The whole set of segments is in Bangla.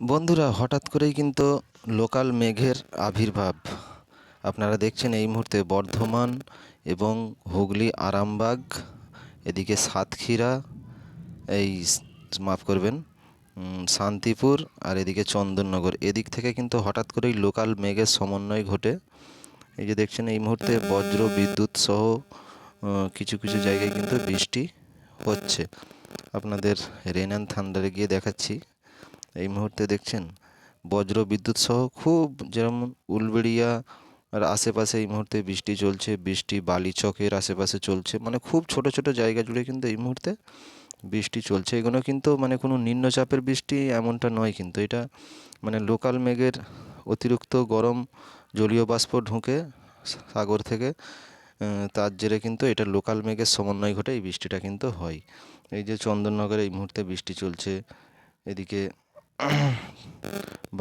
বন্ধুরা, হঠাৎ করেই কিন্তু লোকাল মেঘের আবির্ভাব। আপনারা দেখছেন এই মুহূর্তে বর্ধমান এবং হুগলি আরামবাগ, এদিকে সাতক্ষীরা, এই মাফ করবেন শান্তিপুর আর এদিকে চন্দননগর। এদিক থেকে কিন্তু হঠাৎ করেই লোকাল মেঘের সমন্বয় ঘটে। এই যে দেখছেন এই মুহূর্তে বজ্র, বিদ্যুৎ সহ কিছু কিছু জায়গায় কিন্তু বৃষ্টি হচ্ছে। আপনাদের রেন অ্যান্ড থান্ডারে গিয়ে দেখাচ্ছি। এই মুহূর্তে দেখছেন বজ্র বিদ্যুৎ সহ খুব যেমন উলবেড়িয়া আর আশেপাশে এই মুহূর্তে বৃষ্টি চলছে, বৃষ্টি বালিচকের আশেপাশে চলছে মানে খুব ছোট ছোট জায়গা জুড়ে কিন্তু এই মুহূর্তে বৃষ্টি চলছে। এগুলো কিন্তু মানে কোনো নিম্নচাপের বৃষ্টি এমনটা নয় কিন্তু, এটা মানে লোকাল মেঘের অতিরিক্ত গরম জলীয় বাষ্প ঢুকে সাগর থেকে তার জেরে কিন্তু এটা লোকাল মেঘের সমন্বয় ঘটে এই বৃষ্টিটা কিন্তু হয়। এই যে চন্দননগরে এই মুহূর্তে বৃষ্টি চলছে, এদিকে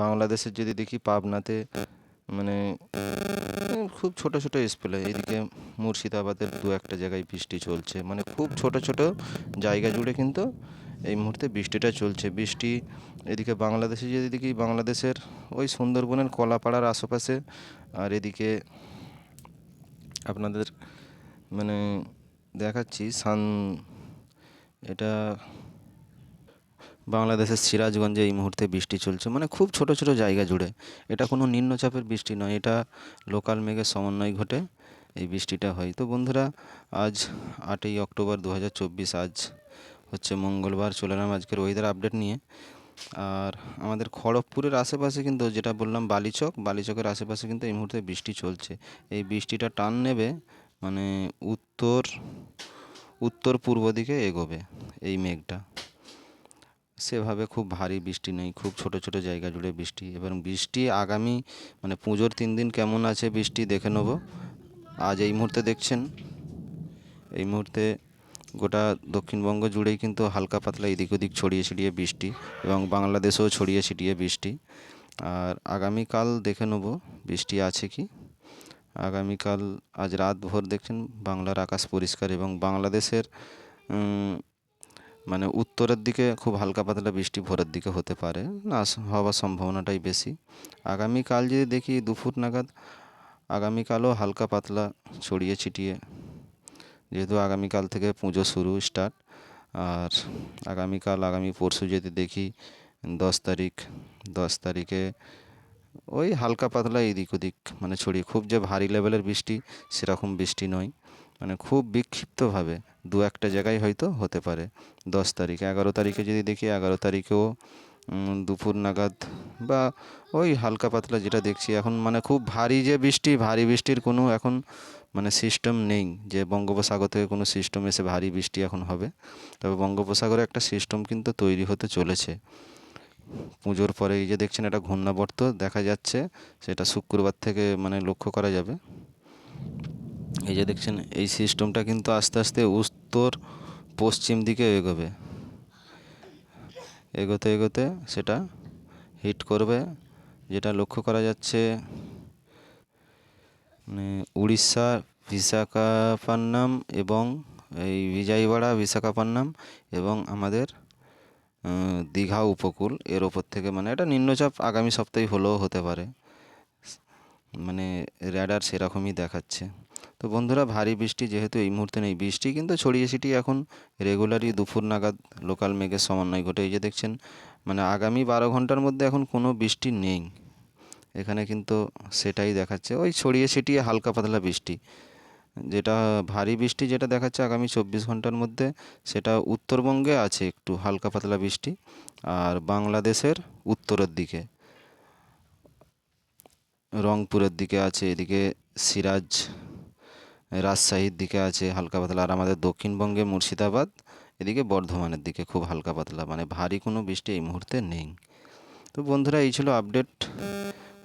বাংলাদেশের যদি দেখি পাবনাতে মানে খুব ছোট ছোট স্পেলে এদিকে মুর্শিদাবাদের দু একটা জায়গায় বৃষ্টি চলছে। মানে খুব ছোট ছোট জায়গা জুড়ে কিন্তু এই মুহূর্তে বৃষ্টিটা চলছে। বৃষ্টি এদিকে বাংলাদেশে যদি দেখি, বাংলাদেশের ওই সুন্দরবনের কলাপাড়ার আশেপাশে, আর এদিকে আপনাদের মানে দেখাচ্ছি, সান, এটা বাংলাদেশের সিরাজগঞ্জে এই মুহূর্তে বৃষ্টি চলছে। মানে খুব ছোট ছোট জায়গা জুড়ে। এটা কোনো নিম্নচাপের বৃষ্টি নয়, এটা লোকাল মেঘের সমন্বয় ঘটে এই বৃষ্টিটা হয়। তো বন্ধুরা, আজ আটই অক্টোবর দু হাজার চব্বিশ, আজ হচ্ছে মঙ্গলবার, চলে এলাম আজকের ওয়েদার আপডেট নিয়ে। আর আমাদের খড়গপুরের আশেপাশে কিন্তু যেটা বললাম, বালিচক, বালিচকের আশেপাশে কিন্তু এই মুহূর্তে বৃষ্টি চলছে। এই বৃষ্টিটা টান নেবে মানে উত্তর উত্তর পূর্ব দিকে এগোবে এই মেঘটা। সেভাবে খুব ভারী বৃষ্টি নেই, খুব ছোট ছোট জায়গা জুড়ে বৃষ্টি। এবং বৃষ্টি আগামী মানে পুজোর তিন দিন কেমন আছে বৃষ্টি দেখে নেব। আজ এই মুহূর্তে দেখছেন, এই মুহূর্তে গোটা দক্ষিণবঙ্গ জুড়েই কিন্তু হালকা পাতলা এদিক ওদিক ছড়িয়ে ছিটিয়ে বৃষ্টি এবং বাংলাদেশেও ছড়িয়ে ছিটিয়ে বৃষ্টি। আর আগামীকাল দেখে নেব বৃষ্টি আছে কি। আগামীকাল আজ রাত ভোর দেখছেন বাংলার আকাশ পরিষ্কার এবং বাংলাদেশের মানে উত্তরের দিকে খুব হালকা পাতলা বৃষ্টি ভোরের দিকে হতে পারে। না হওয়ার সম্ভাবনাটাই বেশি। আগামীকাল যদি দেখি দুপুর নাগাদ, আগামীকালও হালকা পাতলা ছড়িয়ে ছিটিয়ে। যেহেতু আগামীকাল থেকে পুজো শুরু স্টার্ট আর আগামীকাল, আগামী পরশু যদি দেখি দশ তারিখ, দশ তারিখে ওই হালকা পাতলা এদিক ওদিক মানে ছড়িয়ে, খুব যে ভারী লেভেলের বৃষ্টি সেরকম বৃষ্টি নয়। মানে খুব বিক্ষিপ্তভাবে দু একটা জায়গায় হয়তো হতে পারে। দশ তারিখ, এগারো তারিখে যদি দেখি, এগারো তারিখেও দুপুর নাগাদ বা ওই হালকা পাতলা যেটা দেখছি, এখন মানে খুব ভারী যে বৃষ্টি, ভারী বৃষ্টির কোনো এখন মানে সিস্টেম নেই যে বঙ্গোপসাগর থেকে কোনো সিস্টেম এসে ভারী বৃষ্টি এখন হবে। তবে বঙ্গোপসাগরে একটা সিস্টেম কিন্তু তৈরি হতে চলেছে। পুজোর পরে এই যে দেখছেন একটা ঘূর্ণাবর্ত দেখা যাচ্ছে, সেটা শুক্রবার থেকে মানে লক্ষ্য করা যাবে। এই যে দেখছেন, এই সিস্টেমটা কিন্তু আস্তে আস্তে উত্তর পশ্চিম দিকে এগোবে। এগোতে এগোতে সেটা হিট করবে, যেটা লক্ষ্য করা যাচ্ছে মানে উড়িষ্যা বিশাখাপত্তনম এবং এই বিজয়ওয়াড়া বিশাখাপত্তনম এবং আমাদের দীঘা উপকূল, এর ওপর থেকে মানে এটা নিম্নচাপ আগামী সপ্তাহে হলেও হতে পারে। মানে র্যাডার সেরকমই দেখাচ্ছে। তো বন্ধুরা, ভারী বৃষ্টি যেহেতু এই মুহূর্তে নেই বৃষ্টি, কিন্তু ছড়িয়ে ছিটিয়ে এখন রেগুলারই দুপুর নাগাদ লোকাল মেঘের সমন্বয় ঘটে। এই যে দেখছেন মানে আগামী বারো ঘণ্টার মধ্যে এখন কোনো বৃষ্টি নেই। এখানে কিন্তু সেটাই দেখাচ্ছে। ওই ছড়িয়ে ছিটিয়ে হালকা পাতলা বৃষ্টি। যেটা ভারী বৃষ্টি যেটা দেখাচ্ছে আগামী চব্বিশ ঘণ্টার মধ্যে, সেটা উত্তরবঙ্গে আছে একটু হালকা পাতলা বৃষ্টি, আর বাংলাদেশের উত্তরের দিকে, রংপুরের দিকে আছে, এদিকে সিরাজ রাজশাহীর দিকে আছে হালকা পাতলা আর আমাদের দক্ষিণবঙ্গে মুর্শিদাবাদ, এদিকে বর্ধমানের দিকে খুব হালকা পাতলা মানে ভারী কোনো বৃষ্টি এই মুহূর্তে নেই। তো বন্ধুরা, এই ছিল আপডেট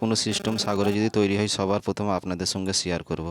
কোনো সিস্টেম সাগরে যদি তৈরি হয়, সবার প্রথম আপনাদের সঙ্গে শেয়ার করব।